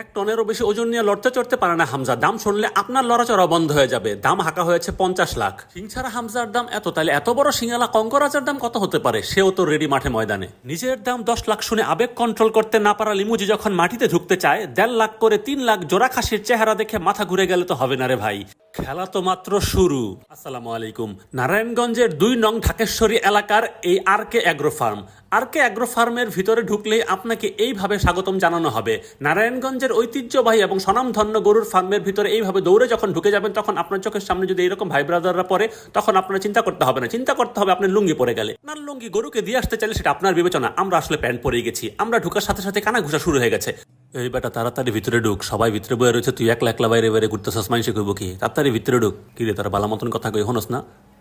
এক টনেরও বেশি ওজন নিয়ে লড়তে চড়তে পারে না হামজা। দাম শুনলে আপনার লড়াচড়া বন্ধ হয়ে যাবে। দাম হাঁকা হয়েছে পঞ্চাশ লাখ। সিংছাড়া হামজার দাম এত তাহলে এত বড় সিঙ্গালা কঙ্করাজার দাম কত হতে পারে? সেও তো রেডি মাঠে ময়দানে। নিজের দাম দশ লাখ শুনে আবেগ কন্ট্রোল করতে না পারা লিমুজি যখন মাটিতে ঢুকতে চায়, দেড় লাখ করে তিন লাখ জোড়া খাসির চেহারা দেখে মাথা ঘুরে গেলে তো হবে না রে ভাই। খেলা তো মাত্র শুরু। আসসালামু আলাইকুম। নারায়ণগঞ্জের দুই নং ঢাকেশ্বরী এলাকার এই R K agro farm. R K agro ফার্মের ভিতরে ঢুকলেই আপনাকে এইভাবে স্বাগতম জানানো হবে। নারায়ণগঞ্জের ঐতিহ্যবাহী এবং স্বনামধন্য গরুর ফার্মের ভিতরে এইভাবে দৌড়ে যখন ঢুকে যাবেন, তখন আপনার চোখের সামনে যদি এরকম ভাই ব্রাদাররা পড়ে, তখন আপনার চিন্তা করতে হবে না। চিন্তা করতে হবে আপনার লুঙ্গি পরে গেলে। আপনার লুঙ্গি গরুকে দিয়ে আসতে চাইলে সেটা আপনার বিবেচনা। আমরা আসলে প্যান্ট পরে গেছি। আমরা ঢুকার সাথে সাথে কানা ঘুষা শুরু হয়ে গেছে। এই বেটা, তাড়াতাড়ি ভিতরে ঢুক। সবাই ভিতরে বয়ে রয়েছে, তুই একলা একলা বাইরে বাইরে ঘুরতে সসমাইন করব কি? তাড়াতাড়ি ভিতরে ঢুক। কিরে তোর বালা মতন কথা কই হনস না?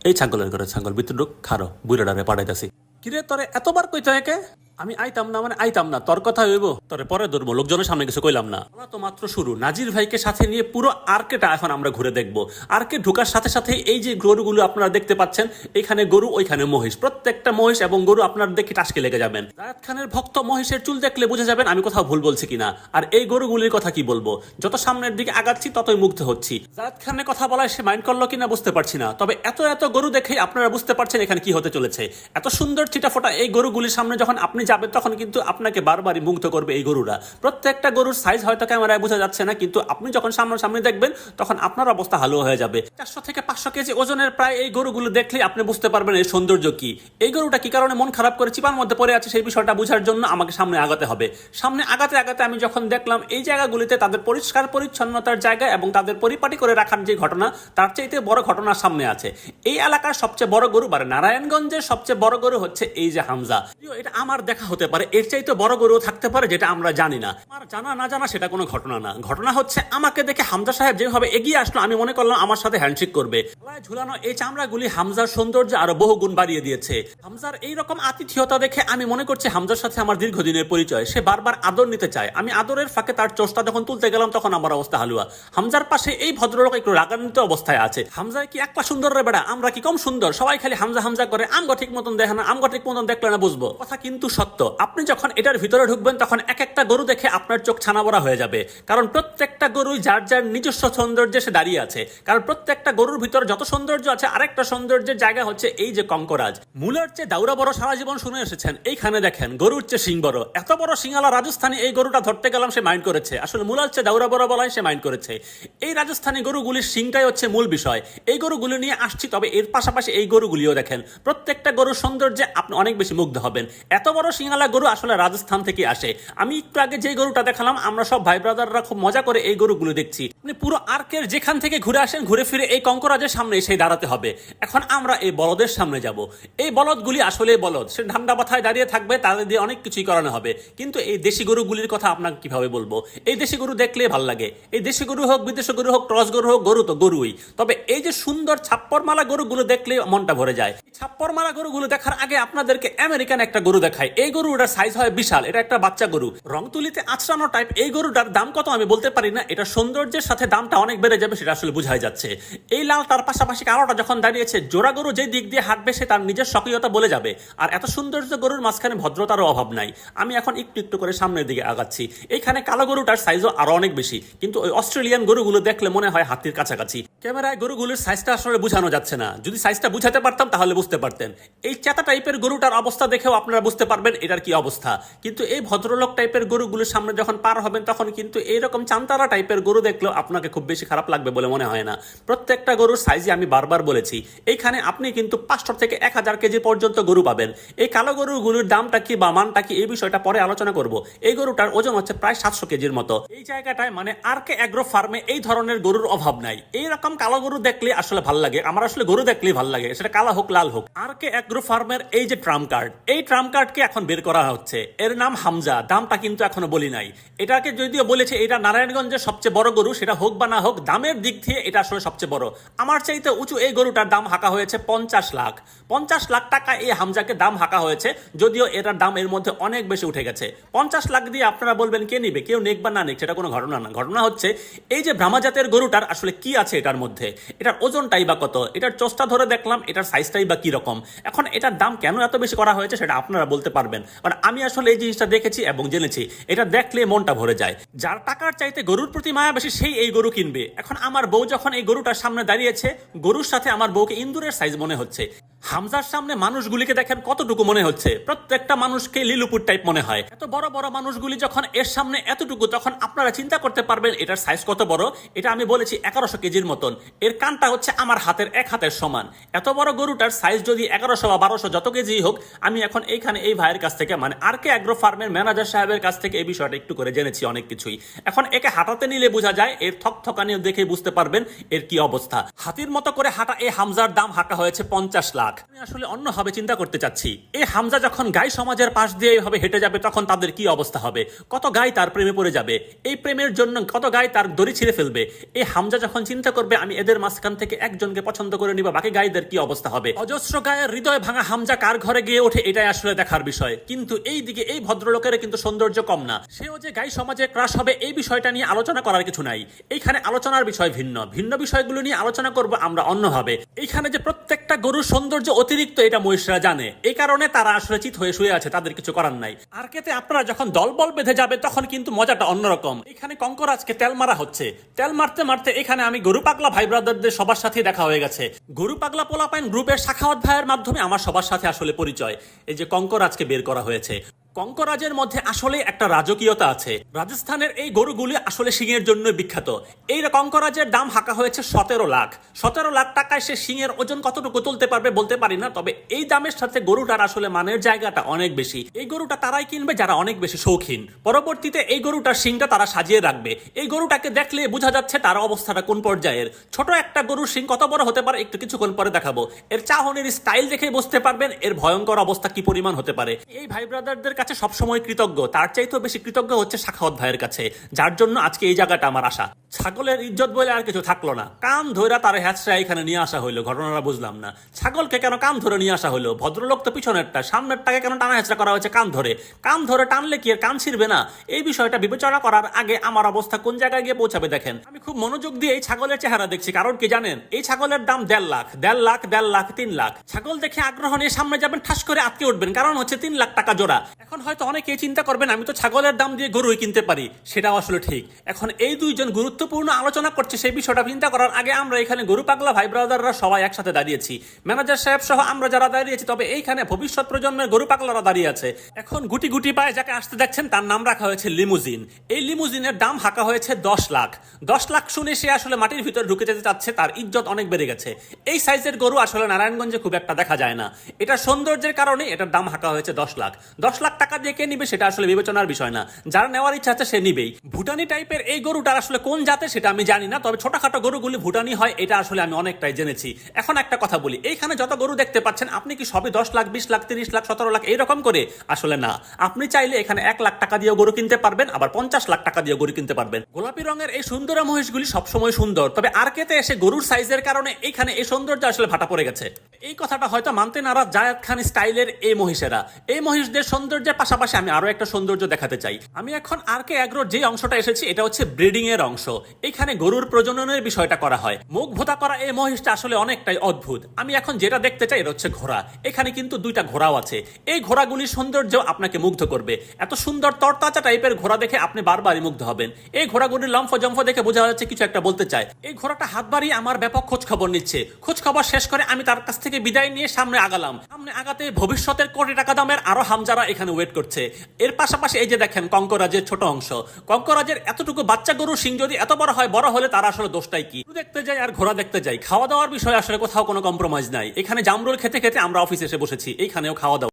এই ছাগলের ঘরে, ছাগল, ভিতরে ঢুক, খারো বুড়াডারে পাঠাইতাছি। কিরে তোরে এতবার কইতে একে? আমি আইতাম না মানে আইতাম না, তোর কথা হইব। তোরে পরে ধরবো, লোকজনের সামনে কিছু কইলাম না। আমরা তো মাত্র শুরু। নাজির ভাইকে সাথে নিয়ে পুরো আর্কেটা এখন আমরা ঘুরে দেখব। আর্কে ঢোকার সাথে সাথে এই যে গরুগুলো আপনারা দেখতে পাচ্ছেন এখানে গরু, ওইখানে মহিষ। প্রত্যেকটা মহিষ এবং গরু আপনার দেখে টাসকে লেগে যাবেন। জায়দ খানের ভক্ত মহিষের চুল দেখলে বুঝে যাবেন আমি কোথাও ভুল বলছি কিনা। আর এই গরুগুলির কথা কি বলব? যত সামনের দিকে আগাচ্ছি, ততই মুগ্ধ হচ্ছি। জায়দ খানের কথা বলায় সে মাইন্ড করল কিনা বুঝতে পারছি না। তবে এত এত গরু দেখেই আপনারা বুঝতে পারছেন এখানে কি হতে চলেছে। এত সুন্দর চিটাফোটা এই গরুগুলির সামনে যখন আপনি যাবেন তখন কিন্তু আপনাকে বারবারই মুগ্ধ করবে এই গরুরা। প্রত্যেকটা গরুর সাইজ হয়তো ক্যামেরায় বোঝা যাচ্ছে না, কিন্তু আপনি যখন সামনাসামনি দেখবেন, তখন আপনার অবস্থা ভালো হয়ে যাবে। চারশো থেকে পাঁচশো কেজি ওজনের প্রায় এই গরুগুলো দেখলেই আপনি বুঝতে পারবেন এর সৌন্দর্য কি। এই গরুটা কি কারণে মন খারাপ করে চিপার মধ্যে পড়ে আছে সেই বিষয়টা বোঝার জন্য আমাকে সামনে আগাতে হবে। সামনে আগাতে আগাতে আমি যখন দেখলাম এই জায়গাগুলিতে তাদের পরিষ্কার পরিচ্ছন্নতার জায়গা এবং তাদের পরিপাটি করে রাখার যে ঘটনা, তার চাইতে বড় ঘটনা সামনে আছে। এই এলাকার সবচেয়ে বড় গরু মানে নারায়ণগঞ্জের সবচেয়ে বড় গরু হচ্ছে এই যে হামজা। এটা আমার দেখা হতে পারে। এর চাইতে বড় গরু থাকতে পারে, যেটা আমরা জানি না। আমার জানা না জানা সেটা কোনো ঘটনা না। ঘটনা হচ্ছে, আমাকে দেখে হামজা সাহেব যেভাবে এগিয়ে আসলো, আমি মনে করলাম আমার সাথে হ্যান্ডশেক করবে। ঝুলানো এই চামড়াগুলি হামজার সৌন্দর্য আরও বহু গুণ বাড়িয়ে দিয়েছে। হামজার এই রকম আতিথিয়তা দেখে আমি মনে করছি হামজার সাথে আমার দীর্ঘদিনের পরিচয়। সে বারবার আদর নিতে চায়। আমি আদরের ফাঁকে তার চোষটা যখন তুলতে গেলাম, তখন আমার অবস্থা হালুয়া। হামজার পাশে এই ভদ্রলোক একটু রাগান্বিত অবস্থায় আছে। হামজায় কি একলা সুন্দর রে বেড়া? আমরা কি কম সুন্দর? সবাই খালি হামজা হামজা করে, আমগো ঠিক মতন দেখে না, আমগো ঠিক মতন দেখলে না বুঝব। কথা কিন্তু সত্য। আপনি যখন এটার ভিতরে ঢুকবেন, তখন এক একটা গরু দেখে আপনার চোখ ছানা বড়া হয়ে যাবে। কারণ প্রত্যেকটা গরুই যার যার নিজস্ব সৌন্দর্যে সে দাঁড়িয়ে আছে। কারণ প্রত্যেকটা গরুর ভিতরে যত সৌন্দর্য আছে, আরেকটা সৌন্দর্যের জায়গা হচ্ছে এই যে কঙ্করাজ। মূলের চেয়ে দাউরা বড় সারা জীবন শুনে এসেছেন। এইখানে দেখেন, গরুর চেয়ে সিং বড়। এত বড় সিঙ্গালা রাজস্থানে এই গরুটা ধরতে গেলাম সে মাইন্ড করেছে। আসলে মূলার চেয়ে দাউরা বড় বলায় সে মাইন্ড করেছে। এই রাজস্থানী গরুগুলির সিংটাই হচ্ছে মূল বিষয়। এই গরুগুলি নিয়ে আসছি, তবে এর পাশাপাশি এই গরুগুলিও দেখেন, প্রত্যেকটা গরুর সৌন্দর্যে আপনি অনেক বেশি মুগ্ধ হবেন। এত বড় সিঙ্গালা গরু আসলে রাজস্থান থেকে আসে। আমি একটু আগে যে গরুটা দেখালাম, আমরা সব ভাই ব্রাদাররা খুব মজা করে এই গরুগুলো দেখছি। আপনি পুরো আর্কের যেখান থেকে ঘুরে আসেন, ঘুরে ফিরে এই কঙ্করাজের সামনে এসে দাঁড়াতে হবে। এখন আমরা এই বলদের সামনে যাব। এই বলদগুলি আসলে বলদ। সে ঠান্ডা মাথায় দাঁড়িয়ে থাকবে, তাদের দিয়ে অনেক কিছুই করানো হবে। কিন্তু এই দেশি গরুগুলির কথা আপনাকে কীভাবে বলব? এই দেশি গরু দেখলে ভালো লাগে। এই দেশি গরু হোক, বিদেশি গরু হোক, ক্রস গরু হোক, গরু তো গরুই। তবে এই যে সুন্দর ছাপ্পর মালা গরুগুলো দেখলে মনটা ভরে যায়। ছাপ্পর মালা গরুগুলো দেখার আগে আপনাদেরকে আমেরিকান একটা গরু দেখায় এই গরুটার সাইজ হয় বিশাল, এটা একটা বাচ্চা গরু। রং তুলিতে আচড়ানো টাইপ এই গরুটার দাম কত আমি বলতে পারি না, এটা সৌন্দর্যের সাথে দামটা অনেক বেড়ে যাবে সেটা আসলে বোঝাই যাচ্ছে। এই লাল তার পাশাপাশি কালোটা যখন দাঁড়িয়েছে, জোড়া গরু যে দিক দিয়ে হাঁটবে সে তার নিজের সক্রিয়তা বলে যাবে। আর এত সৌন্দর্য গরুর মাঝখানে ভদ্রতারও অভাব নাই। আমি এখন একটু একটু করে সামনের দিকে আগাচ্ছি। এইখানে কালো গরুটার সাইজও আরও অনেক বেশি, কিন্তু ওই অস্ট্রেলিয়ান গরুগুলো দেখলে মনে হয় হাতির কাছাকাছি। ক্যামেরায় গরুগুলোর সাইজটা আসলে বোঝানো যাচ্ছে না। যদি সাইজটা বুঝাতে পারতাম, তাহলে বুঝতে পারতেন। এই চেতা টাইপের গরুটার অবস্থা দেখেও আপনারা বুঝতে পারবেন এটার কি অবস্থা। কিন্তু এই ভদ্রলোক টাইপের গরুগুলোর সামনে যখন পার হবেন, তখন কিন্তু এইরকম চান্তারা টাইপের গরু দেখলেও আপনাকে খুব বেশি খারাপ লাগবে বলে মনে হয় না। প্রত্যেকটা গরুর সাইজে আমি বারবার বলেছি। এইখানে আপনি কিন্তু পাঁচশো থেকে এক হাজার কেজি পর্যন্ত গরু পাবেন। এই কালো গরুগুলোর দামটা কি বা মানটা কি এই বিষয়টা পরে আলোচনা করব। এই গরুটার ওজন হচ্ছে প্রায় সাতশো কেজির মতো। এই জায়গাটায় মানে আর কে অ্যাগ্রো ফার্মে এই ধরনের গরুর অভাব নাই। এইরকম কালো গরু দেখলে আসলে ভালো লাগে, আমার আসলে গরু দেখলেই ভালো লাগে, সেটা কালো হোক, লাল হোক। আর কে অ্যাগ্রো ফার্মের এই যে ট্রাম কার্ড, এই ট্রাম কার্ডকে এখন বের করা হচ্ছে। এর নাম হামজা, দামটা কিন্তু এখনও বলি নাই। এটাকে যদিও বলেছে, এটা নারায়ণগঞ্জের সবচেয়ে বড় গরু, সেটা হোক বা না হোক, দামের দিক থেকে এটা আসলে সবচেয়ে বড়। আমার চাইতে উঁচু এই গরুটার দাম হাঁকা হয়েছে পঞ্চাশ লাখ। পঞ্চাশ লাখ টাকা এই হামজাকে দাম হাঁকা হয়েছে, যদিও এটার দাম এর মধ্যে অনেক বেশি উঠে গেছে। পঞ্চাশ লাখ দিয়ে আপনারা বলবেন, কে নিবে? কেউ নেক বা না নেক, সেটা কোনো ঘটনা না। ঘটনা হচ্ছে, এই যে ভ্রামাজাতের গরুটার আসলে কি আছে এটার মধ্যে। এটার ওজনটাই বা কত? এটার চোষ্টা ধরে দেখলাম, এটার সাইজটাই বা কীরকম? এখন এটার দাম কেন এত বেশি করা হয়েছে সেটা আপনারা বলতে পারবেন। কারণ আমি আসলে এই জিনিসটা দেখেছি এবং জেনেছি। এটা দেখলে মনটা ভরে যায়। যার টাকার চাইতে গরুর প্রতি মায়া বেশি, সেই এই গরু কিনবে। এখন আমার বউ যখন এই গরুটার সামনে দাঁড়িয়েছে, গরুর সাথে আমার বউকে ইন্দুরের সাইজ মনে হচ্ছে। হামজার সামনে মানুষগুলিকে দেখেন কতটুকু মনে হচ্ছে। প্রত্যেকটা মানুষকে লিলুপুর টাইপ মনে হয়। এত বড় বড় মানুষগুলি যখন এর সামনে এতটুকু তখন আপনারা চিন্তা করতে পারবেন, এটার সাইজ কত বড়, এটা আমি বলেছি এগারোশো কেজির মতন। এর কানটা হচ্ছে আমার হাতের এক হাতের সমান। এত বড় গরুটার সাইজ যদি এগারোশো বা বারোশো যত কেজি হোক, আমি এখন এইখানে এই ভাইয়ের কাছ থেকে মানে আর কে অ্যাগ্রো ফার্মের ম্যানেজার সাহেবের কাছ থেকে এই বিষয়টা একটু করে জেনেছি অনেক কিছুই। এখন একে হাঁটাতে নিলে বোঝা যায়, এর থক থকানি দেখে বুঝতে পারবেন এর কি অবস্থা। হাতির মতো করে হাঁটা, এই হামজার দাম হাঁকা হয়েছে পঞ্চাশ লাখ। আমি আসলে অন্যভাবে চিন্তা করতে চাচ্ছি। এই হামজা যখন গাই সমাজের পাশ দিয়ে এইভাবে হেঁটে যাবে, তখন তাদের কি অবস্থা হবে? কত গাই তার প্রেমে পড়ে যাবে? এই প্রেমের জন্য কত গাই তার দড়ি ছিঁড়ে ফেলবে? এই হামজা যখন চিন্তা করবে, আমি এদের মাঝখান থেকে একজনকে পছন্দ করে নিব, বাকি গাইদের কি অবস্থা হবে? অজস্র গায়ের হৃদয় ভাঙা হামজা কার ঘরে গিয়ে ওঠে, এটাই আসলে দেখার বিষয়। কিন্তু এই দিকে এই ভদ্রলোকের কিন্তু সৌন্দর্য কম না। সেও যে গাই সমাজে ক্রাশ হবে, এই বিষয়টা নিয়ে আলোচনা করার কিছু নাই। এইখানে আলোচনার বিষয় ভিন্ন। ভিন্ন বিষয়গুলো নিয়ে আলোচনা করব আমরা অন্যভাবে। এইখানে যে প্রত্যেকটা গরুর সৌন্দর্য অতিরিক্ত এটা মহিষরা জানে। এই কারণে তারা আসলে চিত হয়ে শুয়ে আছে, তাদের কিছু করার নাই। আর কেতে আপনারা যখন দলবল বেঁধে যাবে, তখন কিন্তু মজাটা অন্যরকম। এখানে কঙ্করাজকে তেল মারা হচ্ছে। তেল মারতে মারতে এখানে আমি গরু পাগলা ভাই ব্রাদারদের সবার সাথে দেখা হয়ে গেছে। গরু পাগলা পোলাপাইন গ্রুপের শাখাওয়াত ভাইয়ের মাধ্যমে আমার সবার সাথে আসলে পরিচয়। এই যে কঙ্করাজকে বের করা হয়েছে। কঙ্করাজের মধ্যে আসলে একটা রাজকীয়তা আছে। রাজস্থানের এই গরুগুলি আসলে শিঙের জন্য বিখ্যাত। এই কঙ্করাজের দাম হাঁকা হয়েছে সতেরো লাখ। সতেরো লাখ টাকায় সে শিঙের ওজন কতটুকু তুলতে পারবে বলতে পারি না, তবে এই দামের সাথে গরুটার আসলে মানের জায়গাটা অনেক বেশি। এই গরুটা তারাই কিনবে যারা অনেক বেশি শৌখিন। পরবর্তীতে এই গরুটার শিংটা তারা সাজিয়ে রাখবে। এই গরুটাকে দেখলে বোঝা যাচ্ছে তার অবস্থাটা কোন পর্যায়ের। ছোট একটা গরুর শিং কত বড় হতে পারে একটু কিছুক্ষণ পরে দেখাবো। এর চাহনের স্টাইল দেখে বুঝতে পারবেন এর ভয়ঙ্কর অবস্থা কি পরিমাণ হতে পারে। এই ভাই ব্রাদারদের কাছে সবসময় কৃতজ্ঞ। তার চাইতেও বেশি কৃতজ্ঞ হচ্ছে শাখাওয়াত ভাইয়ের কাছে, যার জন্য আজকে এই জায়গাটা আমার আশা। ছাগলের ইজ্জত বলে আর কিছু থাকল না। কান ধরে তার হ্যাচরা এখানে নিয়ে আসা হইল, ঘটনাটা বুঝলাম না। ছাগলকে কেন কান ধরে নিয়ে আসা হলো ভদ্রলোক তো পিছনেরটা, সামনেরটাকে কেন টানা হেঁচড়া করা হয়েছে কান ধরে? কান ধরে টানলে কি আর কান ছিড়বে না? এই বিষয়টা বিবেচনা করার আগে আমার অবস্থা কোন জায়গায় গিয়ে পৌঁছাবে দেখেন। আমি খুব মনোযোগ দিয়ে এই ছাগলের চেহারা দেখছি, কারণ কি জানেন? এই ছাগলের দাম দেড় লাখ দেড় লাখ দেড় লাখ, তিন লাখ। ছাগল দেখে আগ্রহ নিয়ে সামনে যাবেন, ঠাস করে আটকে উঠবেন, কারণ হচ্ছে তিন লাখ টাকা জোড়া। এখন হয়তো অনেকেই চিন্তা করবেন, আমি তো ছাগলের দাম দিয়ে গরুই কিনতে পারি। সেটাও আসলে ঠিক। এখন এই দুইজন গুরুত্বপূর্ণ আলোচনা করছে সেই বিষয়টা চিন্তা করার আগে আমরা এখানে গরু পাগলা ভাই ব্রাদাররা সবাই একসাথে দাঁড়িয়েছি। ম্যানেজার সাহেব সহ আমরা যারা দাঁড়িয়েছি, তবে এইখানে ভবিষ্যৎ প্রজন্মের গরু পাগলারা দাঁড়িয়ে আছে। এখন গুটি গুটি পায়ে যাকে আসতে দেখছেন, তার নাম রাখা হয়েছে লিমুজিন। এই লিমুজিনের দাম হাঁকা হয়েছে দশ লাখ। দশ লাখ শুনে সে আসলে মাটির ভিতর ঢুকে যেতে চাচ্ছে, তার ইজ্জত অনেক বেড়ে গেছে। এই সাইজের গরু আসলে নারায়ণগঞ্জে খুব একটা দেখা যায় না। এটা সৌন্দর্যের কারণে এটার দাম হাঁকা হয়েছে দশ লাখ। দশ লাখ টাকা দিয়ে কে নিবে সেটা আসলে বিবেচনার বিষয় না। যার নেওয়ার ইচ্ছা আছে সে নিবেই। ভুটানি টাইপের এই গরুটার আসলে কোন জাতে সেটা আমি জানি না, তবে ছোটখাটো গরুগুলি ভুটানি হয়, এটা আসলে আমি অনেকটাই জেনেছি। এখন একটা কথা বলি, এইখানে যত গরু দেখতে পাচ্ছেন, আপনি কি সবই দশ লাখ, বিশ লাখ, তিরিশ লাখ, সতেরো লাখ এইরকম করে? আসলে না। আপনি চাইলে এখানে এক লাখ টাকা দিয়ে গরু কিনতে পারবেন, আবার পঞ্চাশ লাখ টাকা দিয়ে গরু কিনতে পারবেন। গোলাপি রঙের এই সুন্দর মহিষগুলি সবসময় সুন্দর, তবে আর কেতে এসে গরুর সাইজের কারণে এইখানে এই সৌন্দর্য আসলে ভাটা পড়ে গেছে। এই কথাটা হয়তো মানতে নারাজ জায়দ খান স্টাইলের এই মহিষেরা। এই মহিষদের সৌন্দর্যের পাশাপাশি আমি আরও একটা সৌন্দর্য দেখাতে চাই। আমি এখন আর কে অ্যাগ্রোর যে অংশটা এসেছি, এটা হচ্ছে ব্রিডিং এর অংশ। এখানে গরুর প্রজননের বিষয়টা করা হয়। মুখ ভোতা করা এই মহিষটা আসলে অনেকটাই অদ্ভুত। আমি এখন যেটা দেখতে চাই, এটা হচ্ছে ঘোড়া। এখানে কিন্তু দুইটা ঘোড়াও আছে। এই ঘোড়াগুলির সৌন্দর্য আপনাকে মুগ্ধ করবে। এত সুন্দর তরতাজা টাইপের ঘোড়া দেখে আপনি বারবারই মুগ্ধ হবেন। এই ঘোড়াগুলির লম্ফ জম্ফ দেখে বোঝা যাচ্ছে কিছু একটা বলতে চায়। এই ঘোড়াটা হাত বাড়িয়ে আমার ব্যাপক খোঁজ খবর নিচ্ছে। খোঁজ খবর শেষ করে আমি তার কাছ থেকে বিদায় নিয়ে সামনে আগালাম। সামনে আগাতে ভবিষ্যতের কোটি টাকা দামের আরও হামজারা এখানে ওয়েট করছে। এর পাশাপাশি এই যে দেখেন, কঙ্করাজের ছোট অংশ। কঙ্করাজের এতটুকু বাচ্চা গরু, সিং যদি এত বড় হয়, বড় হলে তারা আসলে দোষটাই কি? দেখতে যাই আর ঘোড়া দেখতে যাই খাওয়া দাওয়ার বিষয়ে আসলে কোথাও কোনো কম্প্রোমাইজ নাই। এখানে জামরুল খেতে খেতে আমরা অফিসে এসে বসেছি। এইখানেও খাওয়া দাওয়া।